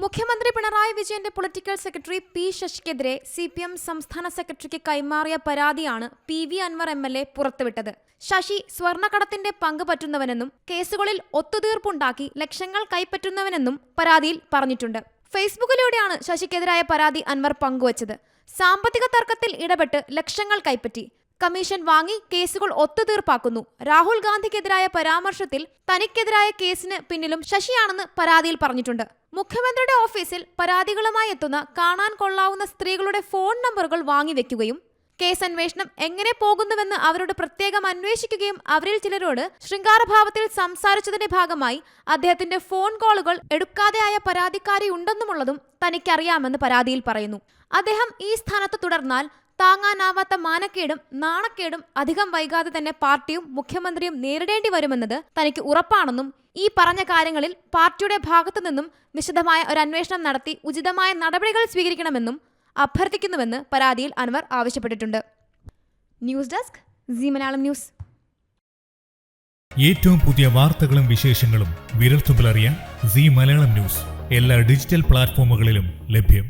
മുഖ്യമന്ത്രി പിണറായി വിജയന്റെ political secretary P ശശിക്കെതിരെ സി പി എം സംസ്ഥാന സെക്രട്ടറിക്ക് കൈമാറിയ പരാതിയാണ് P V Anvar M L A പുറത്തുവിട്ടത്. ശശി സ്വർണക്കടത്തിന്റെ പങ്ക് പറ്റുന്നവനെന്നും കേസുകളിൽ ഒത്തുതീർപ്പുണ്ടാക്കി ലക്ഷങ്ങൾ കൈപ്പറ്റുന്നവനെന്നും പരാതിയിൽ പറഞ്ഞിട്ടുണ്ട്. ഫേസ്ബുക്കിലൂടെയാണ് ശശിക്കെതിരായ പരാതി അൻവർ പങ്കുവച്ചത്. സാമ്പത്തിക തർക്കത്തിൽ ഇടപെട്ട് ലക്ഷങ്ങൾ കൈപ്പറ്റി. കമ്മീഷൻ വാങ്ങി കേസുകൾ ഒത്തുതീർപ്പാക്കുന്നു. രാഹുൽ ഗാന്ധിക്കെതിരായ പരാമർശത്തിൽ തനിക്കെതിരായ കേസിന് പിന്നിലും ശശിയാണെന്ന് പരാതിയിൽ പറഞ്ഞിട്ടുണ്ട്. മുഖ്യമന്ത്രിയുടെ ഓഫീസിൽ പരാതികളുമായി എത്തുന്ന കാണാൻ കൊള്ളാവുന്ന സ്ത്രീകളുടെ ഫോൺ നമ്പറുകൾ വാങ്ങിവെക്കുകയും കേസ് അന്വേഷണം എങ്ങനെ പോകുന്നുവെന്ന് അവരോട് പ്രത്യേകം അന്വേഷിക്കുകയും അവരിൽ ചിലരോട് ശൃംഗാരഭാവത്തിൽ സംസാരിച്ചതിന്റെ ഭാഗമായി അദ്ദേഹത്തിന്റെ ഫോൺ കോളുകൾ എടുക്കാതെയായ പരാതിക്കാരി ഉണ്ടെന്നുമുള്ളതും തനിക്കറിയാമെന്ന് പരാതിയിൽ പറയുന്നു. അദ്ദേഹം ഈ സ്ഥാനത്ത് തുടർന്നാൽ താങ്ങാനാവാത്ത മാനക്കേടും നാണക്കേടും അധികം വൈകാതെ തന്നെ പാർട്ടിയും മുഖ്യമന്ത്രിയും നേരിടേണ്ടി വരുമെന്നത് തനിക്ക് ഉറപ്പാണെന്നും ഈ പറഞ്ഞ കാര്യങ്ങളിൽ പാർട്ടിയുടെ ഭാഗത്തു നിന്നും വിശദമായ ഒരു അന്വേഷണം നടത്തി ഉചിതമായ നടപടികൾ സ്വീകരിക്കണമെന്നും അഭ്യർത്ഥിക്കുന്നുവെന്ന് പരാതിയിൽ അൻവർ ആവശ്യപ്പെട്ടിട്ടുണ്ട്. News desk C Malayalam news. ഏറ്റവും പുതിയ വാർത്തകളും വിശേഷങ്ങളും വിരൽത്തുമ്പിലറിയാൻ സി മലയാളം ന്യൂസ് എല്ലാ ഡിജിറ്റൽ പ്ലാറ്റ്ഫോമുകളിലും ലഭ്യം.